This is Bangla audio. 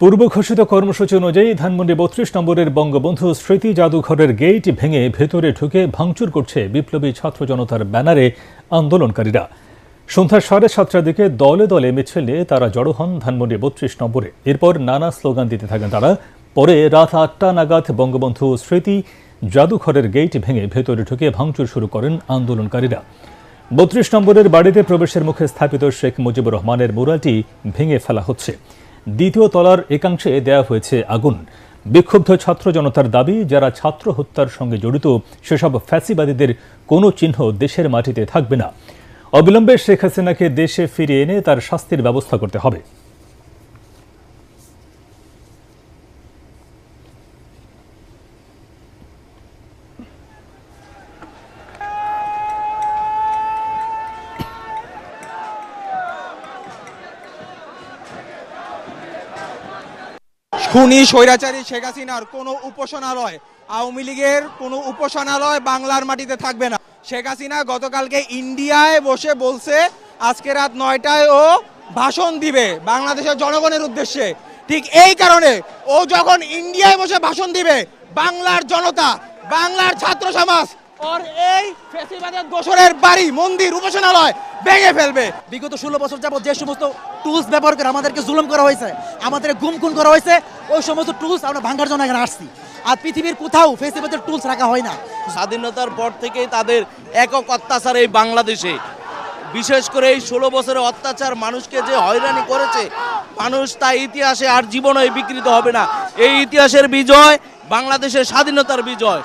পূর্ব ঘোষিত কর্মসূচি অনুযায়ী ধানমন্ডি বত্রিশ নম্বরের বঙ্গবন্ধু স্মৃতি জাদুঘরের গেট ভেঙে ভেতরে ঢুকে ভাঙচুর করছে বিপ্লবী ছাত্র জনতার ব্যানারে আন্দোলনকারীরা। সন্ধ্যা সাড়ে সাতটার দিকে দলে দলে মিছিল নিয়ে তারা জড়ো হন ধানমন্ডি বত্রিশ নম্বরে। এরপর নানা স্লোগান দিতে থাকেন তারা। পরে রাত আটটা নাগাদ বঙ্গবন্ধু স্মৃতি জাদুঘরের গেট ভেঙে ভেতরে ঢুকে ভাঙচুর শুরু করেন আন্দোলনকারীরা। বত্রিশ নম্বরের বাড়িতে প্রবেশের মুখে স্থাপিত শেখ মুজিবুর রহমানের মুরালটি ভেঙে ফেলা হচ্ছে। দ্বিতীয় তলার একাংশে দেয়া হয়েছে আগুন। বিক্ষুব্ধ ছাত্র জনতার দাবি, যারা ছাত্র হত্যার সঙ্গে জড়িত, সেসব ফ্যাসিবাদীদের কোনো চিহ্ন দেশের মাটিতে থাকবে না। অবিলম্বে শেখ হাসিনাকে দেশে ফিরিয়ে এনে তার শাস্তির ব্যবস্থা করতে হবে। খুনি, স্বৈরাচারী শেখ হাসিনার কোনো উপাসনালয়, আওয়ামী লীগের কোনো উপাসনালয় বাংলার মাটিতে থাকবে না। শেখ হাসিনা গতকালকে ইন্ডিয়ায় বসে বলছে, আজকে রাত নয়টায় ও ভাষণ দিবে বাংলাদেশের জনগণের উদ্দেশ্যে। ঠিক এই কারণে ও যখন ইন্ডিয়ায় বসে ভাষণ দিবে, বাংলার জনতা, বাংলার ছাত্র সমাজ এই ফেসিবাদের দোসরের বাড়ি মন্দির উপাসনালয় ভেঙে ফেলবে। বিগত ষোলো বছর যাবত যে সমস্ত টুলস ব্যবহার করে আমাদেরকে জুলুম করা হয়েছে, আমাদের করা হয়েছে, ওই সমস্ত টুলস আমরা জন্য এখানে আসছি। আর পৃথিবীর কোথাও ফেসিবাদের টুলস রাখা হয় না। স্বাধীনতার পর থেকেই তাদের একক অত্যাচার এই বাংলাদেশে। বিশেষ করে এই ষোলো বছরের অত্যাচার মানুষকে যে হয়রানি করেছে, মানুষ তা ইতিহাসে আর জীবনে বিকৃত হবে না। এই ইতিহাসের বিজয়, বাংলাদেশের স্বাধীনতার বিজয়।